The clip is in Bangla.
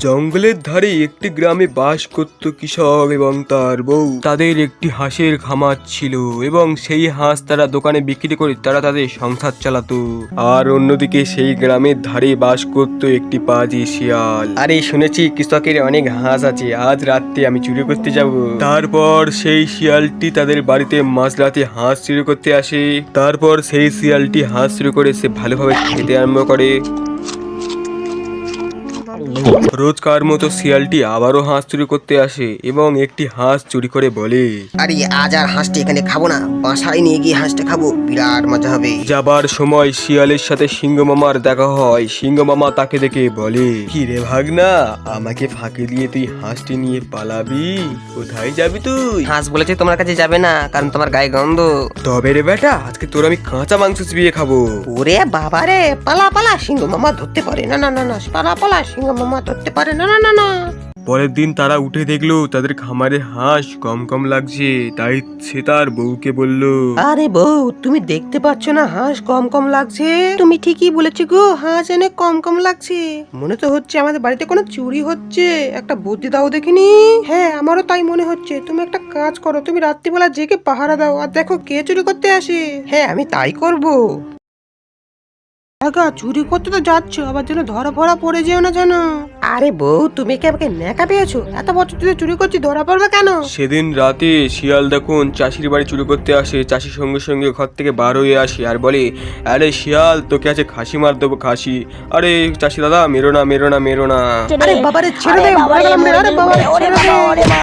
জঙ্গলের ধারে একটি গ্রামে বাস করত কৃষক এবং তার বউ। তাদের একটি হাঁসের খামার ছিল এবং সেই হাঁস তারা দোকানে বিক্রি করে তারা তাদের সংসার চালাতো। আর অন্যদিকে সেই গ্রামের ধারে বাস করত একটি পাজি শিয়াল। আরে শুনেছি কৃষকের অনেক হাঁস আছে, আজ রাত্রে আমি চুরি করতে যাব। তারপর সেই শিয়ালটি তাদের বাড়িতে মাঝরাতে হাঁস চুরি করতে আসে। তারপর সেই শিয়ালটি হাঁস চুরি করে সে ভালোভাবে খেতে আরম্ভ করে। রোজকার মতো শিয়ালটি আবারও হাঁস চুরি করতে আসে এবং একটি হাঁস চুরি করে বলে আরে আজ আর হাঁসটা এখানে খাব না। বাসায় নিয়ে গিয়ে হাঁসটা খাব। বিরাট মজা হবে। যাবার সময় শিয়ালের সাথে সিংহ মামার দেখা হয়। সিংহ মামা তাকে দেখে বলে কি রে ভাগনা আমাকে ফাঁকি দিয়ে তুই হাঁসটি নিয়ে পালাবি? কোথায় যাবি তুই? হাঁস বলেছে তোমার কাছে যাবে না কারণ তোমার গায়ে গন্ধ। তবে রে বেটা আজকে তোর আমি কাঁচা মাংস চিবিয়ে খাব। ওরে বাবা রে পালা পালা সিংহ মামা ধরতে পারে। না না না না পালা পালা সিংহ মামা ধরতে পারে না না না না। পরের দিন তারা উঠে দেখল তাদের খামারে হাঁস কম কম লাগছে তাই সে তার বউকে বলল আরে বউ তুমি দেখতে পাচ্ছ না হাঁস কম কম লাগছে? তুমি ঠিকই বলেছ গো হাঁস এনে কম কম লাগছে। মনে তো হচ্ছে আমাদের বাড়িতে কোনো চুরি হচ্ছে। একটা বুদ্ধি দাও দেখিনি? হ্যাঁ আমারও তাই মনে হচ্ছে। তুমি একটা কাজ করো তুমি রাত্রিবেলা জেগে পাহারা দাও আর দেখো কে চুরি করতে আসে। হ্যাঁ আমি তাই করব। আগা চুরি করতে তো যাচ্ছ আবার যেন ধরা ফরা পড়ে যেও না জানো আরে বউ তুমি কি আমাকে নেকা পেয়েছ? এত বছর ধরে চুরি করছি ধরা পড়বে কেন? সেদিন রাতে শিয়াল দেখুন চাষির বাড়ি চুরি করতে আসে চাষির সঙ্গে সঙ্গে ঘর থেকে বার হয়ে আসে আর বলে আরে শিয়াল তোকে আছে খাসি মার দেবো খাসি। আরে চাষি দাদা মেরো না মেরো না মেরো না। আরে বাবারে ছেড়ে দে আরে বাবারে ছেড়ে দে।